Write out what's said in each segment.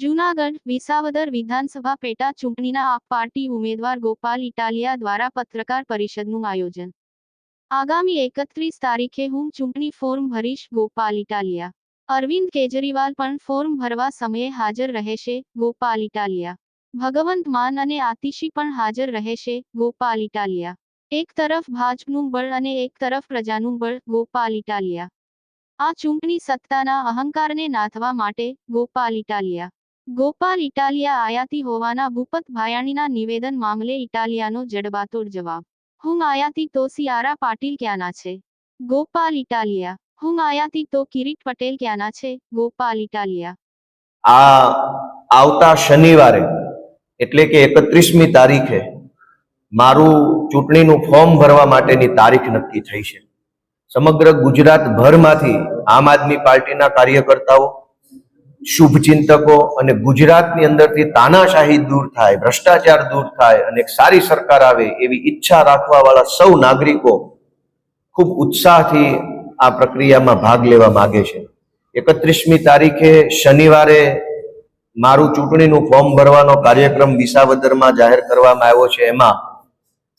જૂનાગઢ વિસાવદર વિધાનસભા પેટા ચૂંટણીના આપ પાર્ટી ઉમેદવાર ગોપાલ ઇટાલિયા દ્વારા પત્રકાર પરિષદનું આયોજન. આગામી એકત્રીસ તારીખે હું ચૂંટણી ફોર્મ ભરીશ, ગોપાલ ઇટાલિયા. અરવિંદ કેજરીવાલ પણ ફોર્મ ભરવા સમયે હાજર રહેશે, ગોપાલ ઇટાલિયા. ભગવંત માન અને આતિશી પણ હાજર રહેશે, ગોપાલ ઇટાલિયા. એક તરફ ભાજપનું બળ અને એક તરફ પ્રજાનું બળ, ગોપાલ ઇટાલિયા. આ ચૂંટણી સત્તાના અહંકારને નાથવા માટે, ગોપાલ ઇટાલિયા. ગોપાલ ઇટાલિયા આયાતી હોવાના ભૂપત ભાયાણીના નિવેદન મામલે ઇટાલિયાનો જડબાતોડ જવાબ. હું આયાતી તો સિયારા પાટીલ ક્યાંના છે? ગોપાલ ઇટાલિયા. હું આયાતી તો કિરીટ પટેલ ક્યાંના છે? ગોપાલ ઇટાલિયા. આ આવતા શનિવારે, એટલે કે એકત્રીસમી તારીખે, મારું ચૂંટણીનું ફોર્મ ભરવા માટેની તારીખ નક્કી થઈ છે. સમગ્ર ગુજરાત ભરમાંથી આમ આદમી પાર્ટીના કાર્યકર્તાઓ શુભચિંતકો અને ગુજરાતની અંદરથી તાનાશાહી દૂર થાય, ભ્રષ્ટાચાર દૂર થાય અને એક સારી સરકાર આવે એવી ઈચ્છા રાખવાવાળા સૌ નાગરિકો ખૂબ ઉત્સાહથી આ પ્રક્રિયામાં ભાગ લેવા માગે છે. એકત્રીસમી તારીખે શનિવારે મારું ચૂંટણીનું ફોર્મ ભરવાનો કાર્યક્રમ વિસાવદરમાં જાહેર કરવામાં આવ્યો છે. એમાં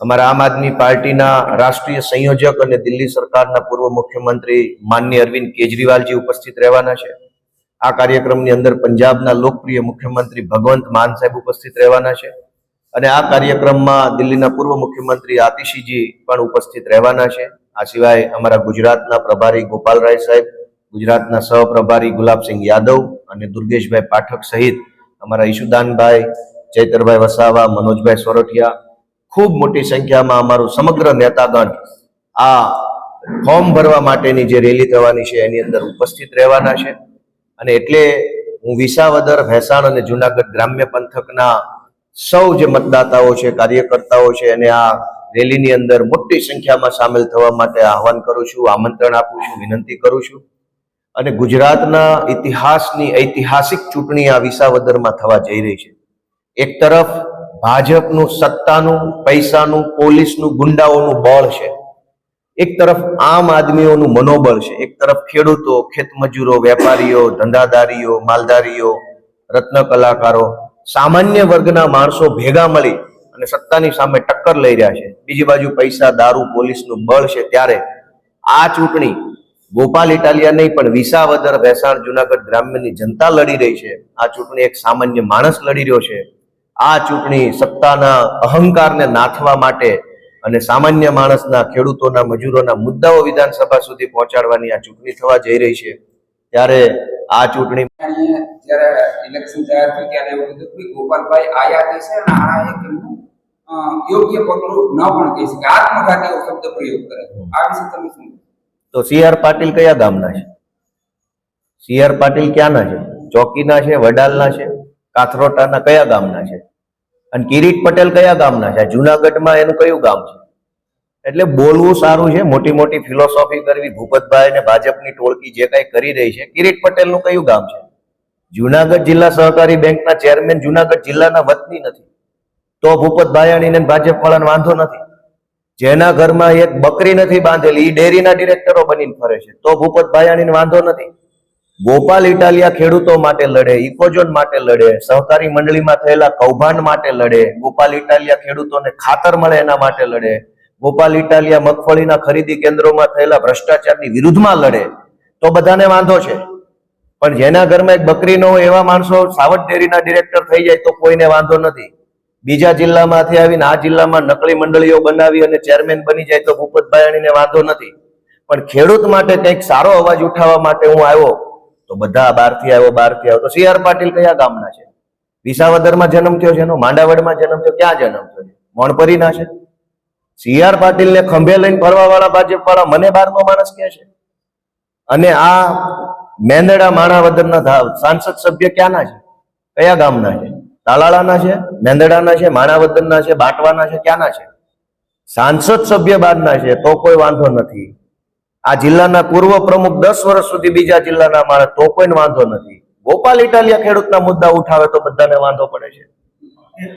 અમારા આમ આદમી પાર્ટીના રાષ્ટ્રીય સંયોજક અને દિલ્હી સરકારના પૂર્વ મુખ્યમંત્રી માન્ય અરવિંદ કેજરીવાલજી ઉપસ્થિત રહેવાના છે. આ કાર્યક્રમની અંદર પંજાબના લોકપ્રિય મુખ્યમંત્રી ભગવંત માન સાહેબ ઉપસ્થિત રહેવાના છે. અને આ કાર્યક્રમમાં દિલ્હીના પૂર્વ મુખ્યમંત્રી આતિશીજી પણ ઉપસ્થિત રહેવાના છે. આ સિવાય અમારા ગુજરાતના પ્રભારી ગોપાલરાય સાહેબ, ગુજરાતના સહપ્રભારી ગુલાબસિંહ યાદવ અને દુર્ગેશભાઈ પાઠક સહિત અમારા ઈશુદાનભાઈ, ચૈતરભાઈ વસાવા, મનોજભાઈ સોરઠિયા, ખૂબ મોટી સંખ્યામાં અમારું સમગ્ર નેતાગણ આ ફોર્મ ભરવા માટેની જે રેલી થવાની છે એની અંદર ઉપસ્થિત રહેવાના છે. અને એટલે હું વિસાવદર, ભેસાણ અને જુનાગઢ ગ્રામ્ય પંથકના સૌ જે મતદાતાઓ છે, કાર્યકર્તાઓ છે, એને આ રેલીની અંદર મોટી સંખ્યામાં સામેલ થવા માટે આહવાન કરું છું, આમંત્રણ આપું છું, વિનંતી કરું છું. અને ગુજરાતના ઇતિહાસની ઐતિહાસિક ચૂંટણી આ વિસાવદરમાં થવા જઈ રહી છે. એક તરફ ભાજપનું સત્તાનું, પૈસાનું, પોલીસનું ગુંડાઓનું બળ છે. એક તરફ આમ આદમીઓનું મનોબળ છે, એક તરફ ખેડૂતો, ખેતમજૂરો, વેપારીઓ, ધંધાદારીઓ, માલધારીઓ રત્ન કલાકારો સામાન્ય વર્ગના માણસો ભેગા મળી અને સત્તાની સામે ટક્કર લઈ રહ્યા છે. બીજી બાજુ પૈસા, દારૂ, પોલીસનું બળ છે ત્યારે આ ચૂંટણી ગોપાલ ઇટાલિયા નહીં, પણ વિસાવદર ભેસાણ જુનાગઢ ગ્રામ્યની જનતા લડી રહી છે. આ ચૂંટણી એક સામાન્ય માણસ લડી રહ્યો છે. આ ચૂંટણી સત્તાના અહંકારને નાથવા માટે અને સામાન્ય માણસના ખેડૂતોના મજૂરોના મુદ્દાઓ વિધાનસભા સુધી પહોંચાડવાની આ ચૂંટણી થવા જઈ રહી છે. ત્યારે આ ચૂંટણી જ્યારે ઇલેક્શન જાહેર થયું ત્યારે એવું કીધું કે ગોપાલભાઈ આયાતી છે અને આ એક યોગ્ય પગલું ન પણ કહી શકે. આત્મઘાતી શબ્દ પ્રયોગ કરે આ વિશે તમે શું તો સી આર પાટીલ કયા ગામના છે? સી આર પાટીલ ક્યાંના છે? ચોકીના છે વડાલના છે કાથરોટાના કયા ગામના છે? અને કિરીટ પટેલ કયા ગામના છે? જુનાગઢમાં એનું કયું ગામ છે? એટલે બોલવું સારું છે. મોટી મોટી ફિલોસોફી કરવી, ભૂપતભાઈ અને ભાજપની ટોળકી જે કઈ કરી રહી છે. કિરીટ પટેલનું કયું ગામ છે? જુનાગઢ જિલ્લા સહકારી બેંકના ચેરમેન જુનાગઢ જિલ્લાના વતની નથી. તો ભૂપત ભાયાણીને ભાજપ વાળાને વાંધો નથી. જેના ઘરમાં એક બકરી નથી બાંધેલી એ ડેરીના ડિરેક્ટરો બનીને ફરે છે. તો ભૂપત વાંધો નથી. ગોપાલ ઇટાલિયા ખેડૂતો માટે લડે ઇકોઝોન માટે લડે, સહકારી મંડળીમાં થયેલા કૌભાંડ માટે લડે, ગોપાલ ઇટાલિયા ખેડૂતોને ખાતર મળે એના માટે લડે. ગોપાલ ઇટાલિયા, મગફળીના ખરીદી કેન્દ્રોમાં થયેલા ભ્રષ્ટાચારની વિરુદ્ધમાં લડે, તો બધાને વાંધો છે. પણ જેના ઘરમાં એક બકરી ન હોય એવા માણસો સાવટ ડેરીના ડિરેક્ટર થઈ જાય તો કોઈને વાંધો નથી. બીજા જિલ્લામાંથી આવીને આ જિલ્લામાં નકલી મંડળીઓ બનાવી અને ચેરમેન બની જાય તો ભૂપતભાયણીને વાંધો નથી. પણ ખેડૂત માટે કંઈક સારો અવાજ ઉઠાવવા માટે હું આવ્યો, તો બધા બહારથી આવ્યો બહારથી આવ્યો. તો સી આર પાટીલ કયા ગામના છે? વિસાવદરમાં જન્મ થયો છે, એનો માંડાવડમાં જન્મ થયો, ક્યાં જન્મ થયો છે? મોણપરીના છે? સી આર પાટીલને ખંભે લઈને ફરવા વાળા ભાજપ વાળા મને બારનો માણસ કહે છે. અને આ મેંદડા માણાવદરના સાંસદ સભ્ય ક્યાંના છે? કયા ગામના છે? તાલાળાના છે, મેંદડાના છે, માણાવદરના છે, બાટવાના છે, ક્યાંના છે? સાંસદ સભ્ય બારના છે, તો કોઈ વાંધો નથી. આ જિલ્લાના પૂર્વ પ્રમુખ દસ વર્ષ સુધી બીજા જિલ્લાના માણસ, તો કોઈને વાંધો નથી. ગોપાલ ઇટાલિયા ખેડૂતના મુદ્દા ઉઠાવે તો બધાને વાંધો પડે છે.